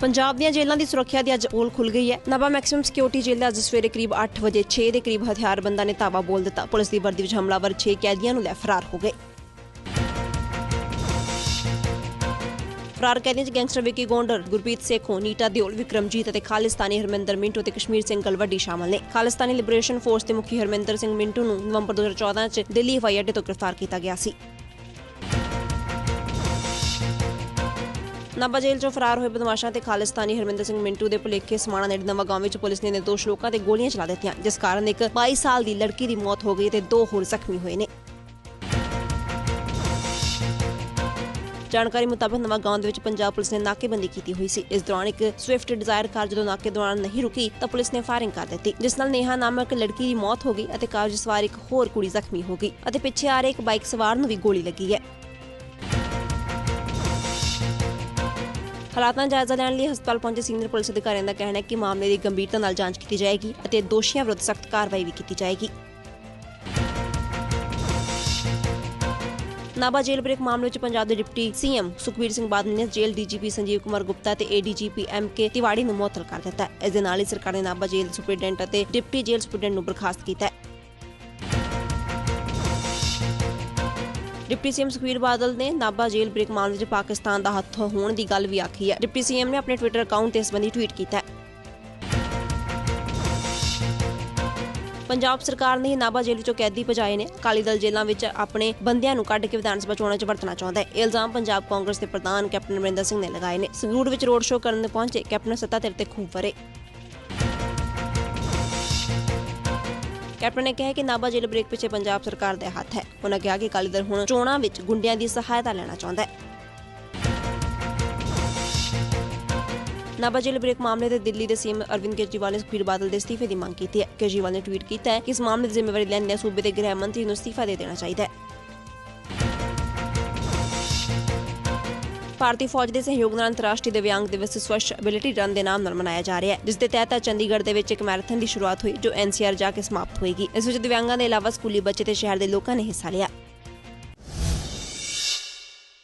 ਪੰਜਾਬ ਦੀਆਂ ਜੇਲ੍ਹਾਂ ਦੀ ਸੁਰੱਖਿਆ ਦੀ ਅੱਜ ਪੋਲ ਖੁੱਲ ਗਈ ਹੈ। ਨਵਾਂ ਮੈਕਸਿਮਮ ਸਿਕਿਉਰਿਟੀ ਜੇਲ੍ਹ ਦਾ ਅੱਜ ਸਵੇਰੇ ਕਰੀਬ 8 ਵਜੇ 6 ਦੇ ਕਰੀਬ ਹਥਿਆਰਬੰਦਾਂ ਨੇ ਧਾਵਾ ਬੋਲ ਦਿੱਤਾ। ਪੁਲਿਸ ਦੀ ਵਰਦੀ ਵਿੱਚ ਹਮਲਾਵਰ 6 ਕੈਦੀਆਂ ਨੂੰ ਲੈ ਫਰਾਰ ਹੋ ਗਏ। ਫਰਾਰ ਕੈਦੀਆਂ 'ਚ ਗੈਂਗਸਟਰ ਵਿਕੀ ਗੋਂਡਰ, ਗੁਰਪ੍ਰੀਤ ਸੇਖੋ, ਨੀਟਾ ਦਿਓਲ, ਵਿਕਰਮਜੀਤ ਅਤੇ ਖਾਲਿਸਤਾਨੀ ਹਰਮਿੰਦਰ ਮਿੰਟੂ ਤੇ ਕਸ਼ਮੀਰ ਸਿੰਘ ਗਲਵੱਡੀ ਸ਼ਾਮਲ ਨੇ। ਖਾਲਿਸਤਾਨੀ ਲਿਬਰੇਸ਼ਨ ਫੋਰਸ ਦੇ ਮੁਖੀ ਹਰਮਿੰਦਰ ਸਿੰਘ ਮਿੰਟੂ ਨੂੰ ਨਵੰਬਰ 2014 'ਚ ਦਿੱਲੀ ਹਵਾਈ ਅੱਡੇ ਤੋਂ ਗ੍ਰਿਫਤਾਰ ਕੀਤਾ ਗਿਆ ਸੀ। ਨਾਭਾ ਜੇਲ੍ਹ ਚੋਂ ਫਰਾਰ ਹੋਏ ਬਦਮਾਸ਼ਾਂ ਤੇ ਖਾਲਿਸਤਾਨੀ ਹਰਮਿੰਦਰ ਸਿੰਘ ਮਿੰਟੂ ਦੇ ਭੁਲੇਖੇ ਸਮਾਣਾ ਨੇੜੇ ਨਵਾਂ ਵਿੱਚ ਪੁਲਿਸ ਨੇ ਨਿਰਦੋਸ਼ ਲੋਕਾਂ ਤੇ ਗੋਲੀਆਂ ਚਲਾ ਦਿੱਤੀਆਂ, ਜਿਸ ਕਾਰਨ ਇੱਕ 22 ਸਾਲ ਦੀ ਲੜਕੀ ਦੀ ਮੌਤ ਹੋ ਗਈ ਤੇ ਦੋ ਹੋਰ ਜ਼ਖਮੀ ਹੋਏ ਨੇ। ਜਾਣਕਾਰੀ ਮੁਤਾਬਕ ਨਵਾਂ ਗਾਂਵ ਦੇ ਵਿੱਚ ਪੰਜਾਬ ਪੁਲਿਸ ਨੇ ਨਾਕੇਬੰਦੀ ਕੀਤੀ ਹੋਈ ਸੀ। ਇਸ ਦੌਰਾਨ ਇੱਕ ਸਵਿਫਟ ਡਿਜ਼ਾਇਰ ਕਾਰ ਜਦੋਂ ਨਾਕੇ ਦੌਰਾਨ ਨਹੀਂ ਰੁਕੀ, ਤਾਂ ਪੁਲਿਸ ਨੇ ਫਾਇਰਿੰਗ ਕਰ ਦਿੱਤੀ, ਜਿਸ ਨਾਲ ਨੇਹਾ ਨਾਮਕ ਲੜਕੀ ਦੀ ਮੌਤ ਹੋ ਗਈ ਅਤੇ ਕਾਰ ਸਵਾਰ ਇੱਕ ਹੋਰ ਕੁੜੀ ਜ਼ਖਮੀ ਹੋ ਗਈ ਅਤੇ ਪਿੱਛੇ ਆ ਰਹੇ ਇੱਕ ਬਾਈਕ ਸਵਾਰ ਨੂੰ ਵੀ ਗੋਲੀ ਲੱਗੀ ਹੈ। ਹਾਲਾਤਾਂ ਦਾ ਜਾਇਜ਼ਾ ਲੈਣ ਲਈ ਹਸਪਤਾਲ ਪਹੁੰਚੇ ਸੀਨੀਅਰ ਪੁਲਿਸ ਅਧਿਕਾਰੀਆਂ ਦਾ ਕਹਿਣਾ ਹੈ ਕਿ ਮਾਮਲੇ ਦੀ ਗੰਭੀਰਤਾ ਨਾਲ ਜਾਂਚ ਕੀਤੀ ਜਾਏਗੀ ਅਤੇ ਦੋਸ਼ੀਆਂ ਵਿਰੁੱਧ ਸਖਤ ਕਾਰਵਾਈ ਵੀ ਕੀਤੀ ਜਾਏਗੀ। ਨਾਭਾ ਜੇਲ੍ਹ ਬ੍ਰੇਕ ਮਾਮਲੇ ਵਿੱਚ ਪੰਜਾਬ ਦੇ ਡਿਪਟੀ ਸੀਐਮ ਸੁਖਬੀਰ ਸਿੰਘ ਬਾਦਲ ਨੇ ਜੇਲ੍ਹ ਡੀਜੀਪੀ ਸੰਜੀਵ ਕੁਮਾਰ ਗੁਪਤਾ ਤੇ ਏਡੀਜੀਪੀ ਐਮਕੇ ਤਿਵਾੜੀ ਨੂੰ ਮੁਅੱਤਲ ਕਰ ਦਿੱਤਾ ਹੈ। ਇਸ ਦੇ ਨਾਲ ਹੀ ਸਰਕਾਰ ਨੇ ਨਾਭਾ ਜੇਲ੍ਹ ਸੁਪਰਡੈਂਟ ਅਤੇ ਡਿਪਟੀ ਜੇਲ੍ਹ ਸੁਪਰਡੈਂਟ ਨੂੰ ਬਰਖਾਸਤ ਕੀਤਾ ਹੈ। ਡਿਪਟੀ ਸੀਐਮ ਸੁਖਬੀਰ ਬਾਦਲ ਨੇ ਨਾਭਾ ਜੇਲ੍ਹ ਬ੍ਰੇਕ ਮਾਮਲੇ ਵਿੱਚ ਪਾਕਿਸਤਾਨ ਦਾ ਹੱਥ ਹੋਣ ਦੀ ਗੱਲ ਵੀ ਆਖੀ ਹੈ। ਡਿਪਟੀ ਸੀਐਮ ਨੇ ਆਪਣੇ ਟਵਿੱਟਰ ਅਕਾਊਂਟ ਤੇ ਇਸ ਸੰਬੰਧੀ ਟਵੀਟ ਕੀਤਾ ਹੈ। ਪੰਜਾਬ ਸਰਕਾਰ ਨੇ ਹੀ ਨਾਭਾ ਜੇਲ੍ਹ ਵਿੱਚੋਂ ਕੈਦੀ ਭਜਾਏ ਨੇ। ਅਕਾਲੀ ਦਲ ਜੇਲ੍ਹਾਂ ਵਿੱਚ ਆਪਣੇ ਬੰਦਿਆਂ ਨੂੰ ਕੱਢ ਕੇ ਵਿਧਾਨ ਸਭਾ ਚੋਣਾਂ 'ਚ ਵਰਤਣਾ ਚਾਹੁੰਦਾ ਹੈ। ਇਹ ਇਲਜ਼ਾਮ ਪੰਜਾਬ ਕਾਂਗਰਸ ਦੇ ਪ੍ਰਧਾਨ ਕੈਪਟਨ ਅਮਰਿੰਦਰ ਸਿੰਘ ਨੇ ਲਗਾਏ ਨੇ। ਸੰਗਰੂਰ ਵਿੱਚ ਰੋਡ ਸ਼ੋਅ ਕਰਨ ਪਹੁੰਚੇ ਕੈਪਟਨ ਸੱਤਾ ਧਿਰ ਤੇ ਖੂਬ ਵਰੇ। ਕੈਪਟਨ ਨੇ ਕਿਹਾ ਕਿ ਨਾਭਾ ਜੇਲ੍ਹ ਬ੍ਰੇਕ ਪਿੱਛੇ ਪੰਜਾਬ ਸਰਕਾਰ ਦਾ ਹੱਥ ਹੈ। ਉਹਨਾਂ ਕਿਹਾ ਕਿ ਅਕਾਲੀ ਦਲ ਹੁਣ ਚੋਣਾਂ ਵਿੱਚ ਗੁੰਡਿਆਂ ਦੀ ਸਹਾਇਤਾ ਲੈਣਾ ਚਾਹੁੰਦਾ ਹੈ। ਨਾਭਾ ਜੇਲ੍ਹ ਬ੍ਰੇਕ ਮਾਮਲੇ ਤੇ ਦਿੱਲੀ ਦੇ ਸੀਐਮ ਅਰਵਿੰਦ ਕੇਜਰੀਵਾਲ ਨੇ ਸੁਖਬੀਰ ਬਾਦਲ ਦੇ ਅਸਤੀਫੇ ਦੀ ਮੰਗ ਕੀਤੀ ਹੈ। ਕੇਜਰੀਵਾਲ ਨੇ ਟਵੀਟ ਕੀਤਾ ਹੈ ਕਿ ਇਸ ਮਾਮਲੇ ਦੀ ਜ਼ਿੰਮੇਵਾਰੀ ਲੈਣ ਸੂਬੇ ਦੇ ਗ੍ਰਹਿ ਮੰਤਰੀ ਨੂੰ ਅਸਤੀਫਾ ਦੇ ਦੇਣਾ ਚਾਹੀਦਾ ਹੈ। ਭਾਰਤੀ ਫੌਜ ਦੇ ਸਹਿਯੋਗ ਨਾਲ ਅੰਤਰਰਾਸ਼ਟਰੀ ਦਿਵਿਆਂਗ ਦਿਵਸ ਸਵੱਛ ਐਬਿਲਿਟੀ ਰਨ ਦੇ ਨਾਮ ਨਾਲ ਮਨਾਇਆ ਜਾ ਰਿਹਾ ਹੈ, ਜਿਸ ਦੇ ਤਹਿਤ ਅੱਜ ਚੰਡੀਗੜ੍ਹ ਦੇ ਵਿੱਚ ਇੱਕ ਮੈਰਾਥਨ ਦੀ ਸ਼ੁਰੂਆਤ ਹੋਈ, ਜੋ ਐਨਸੀਆਰ ਜਾ ਕੇ ਸਮਾਪਤ ਹੋਏਗੀ। ਇਸ ਵਿੱਚ ਦਿਵਿਆਂਗਾਂ ਦੇ ਇਲਾਵਾ ਸਕੂਲੀ ਬੱਚੇ ਤੇ ਸ਼ਹਿਰ ਦੇ ਲੋਕਾਂ ਨੇ ਹਿੱਸਾ ਲਿਆ।